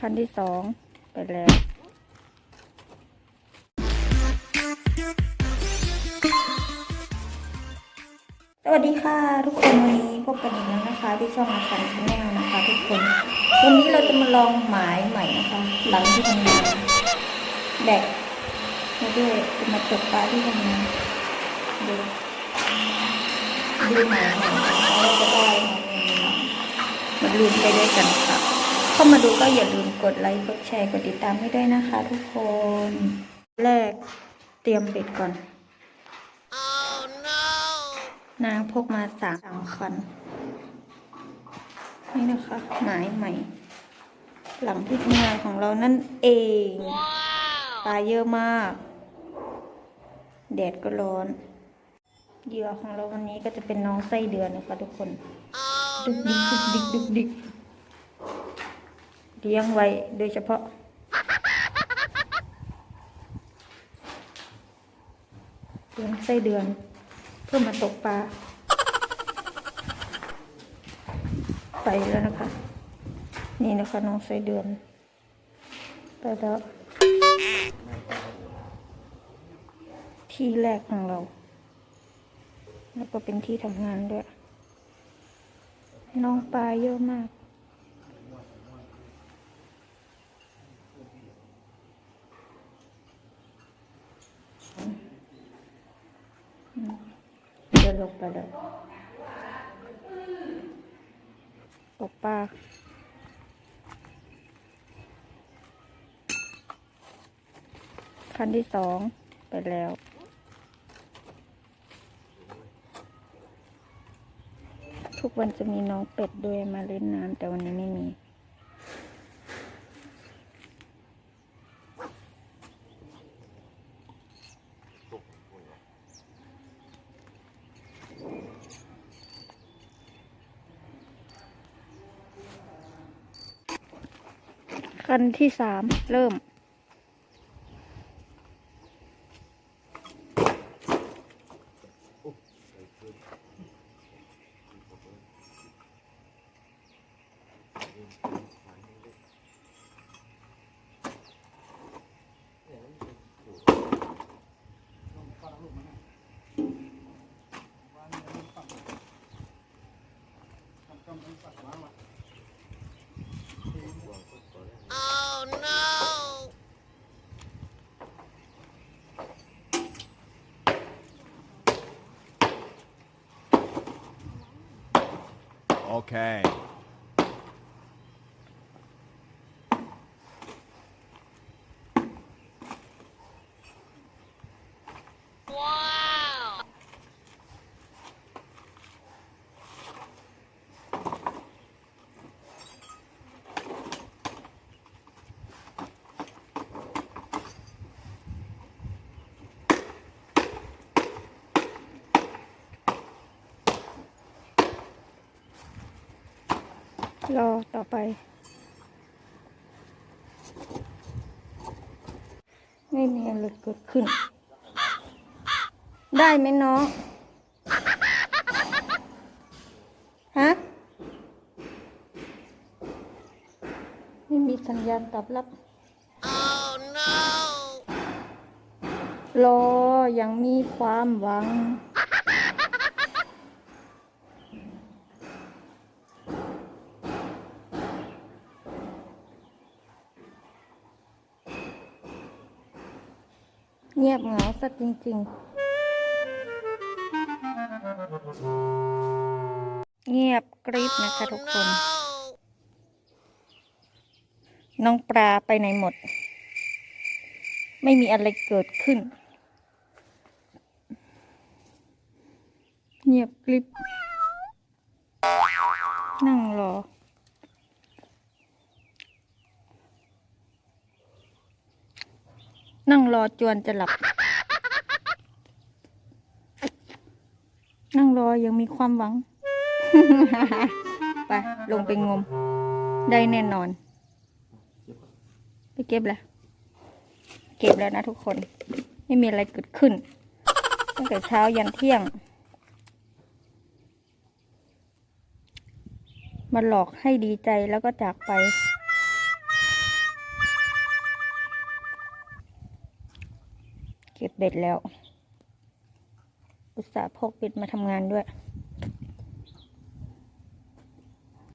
คันที่สองไปแล้วสวัสดีค่ะทุกคนวันนี้พบกันอีกแล้วนะคะ ที่ช่องอาคันชาแนลนะคะทุกคน วันนี้เราจะมาลองหมายใหม่นะคะ หลังที่ทำงานแบกมาด้วยจะมาตกปลาที่ทำงานดูดูหมายใหม่นะคะว่าจะได้มมาลุ้นไปด้วยกันค่ะ เข้ามาดูก็อย่าลืมกดไลค์กดแชร์กดติดตามให้ด้วยนะคะ ทุกคนแรกเตรียมเบ็ดก่อนนางพกมาสามสามคันนี่นะคะหมายใหม่ หลังที่ทำงานของเรานั่นเองปลาเยอะมาก แดดก็ร้อนเหยื่อของเราวันนี้ก็จะเป็นน้องไส้เดือนนะคะทุกคนดึกดิกดึกดิกดึกดิก เลี้ยงไว้โดยเฉพาะ เลี้ยงไส้เดือน เพื่อมาตกปลา ไปแล้วนะคะ นี่นะคะน้องไส้เดือน ไปแล้ว ที่แรกของเรา แล้วก็เป็นที่ทำงานด้วย น้องปลาเยอะมาก เดินลงไปเลยตกปลาคันที่สองไปแล้วทุกวันจะมีน้องเป็ดด้วยมาเล่นน้ำแต่วันนี้ไม่มี คันที่สามเริ่ม Okay. รอต่อไป ไม่มีอะไรเกิดขึ้น ได้ไหมน้องฮะไม่มีสัญญาณตอบรับรอยังมีความหวัง เงียบเหงาสักจริง ๆ เงียบกริบนะคะทุกคน น้องปลาไปไหนหมด ไม่มีอะไรเกิดขึ้น เงียบกริบ นั่งรอ นั่งรอจวนจะหลับ นั่งรอยังมีความหวัง ไป ลงไปงม ได้แน่นอน ไปเก็บแล้ว เก็บแล้วนะทุกคน ไม่มีอะไรเกิดขึ้น ตั้งแต่เช้ายันเที่ยง มาหลอกให้ดีใจแล้วก็จากไป เก็บเบ็ดแล้ว อุตส่าห์พกเบ็ดมาทำงานด้วย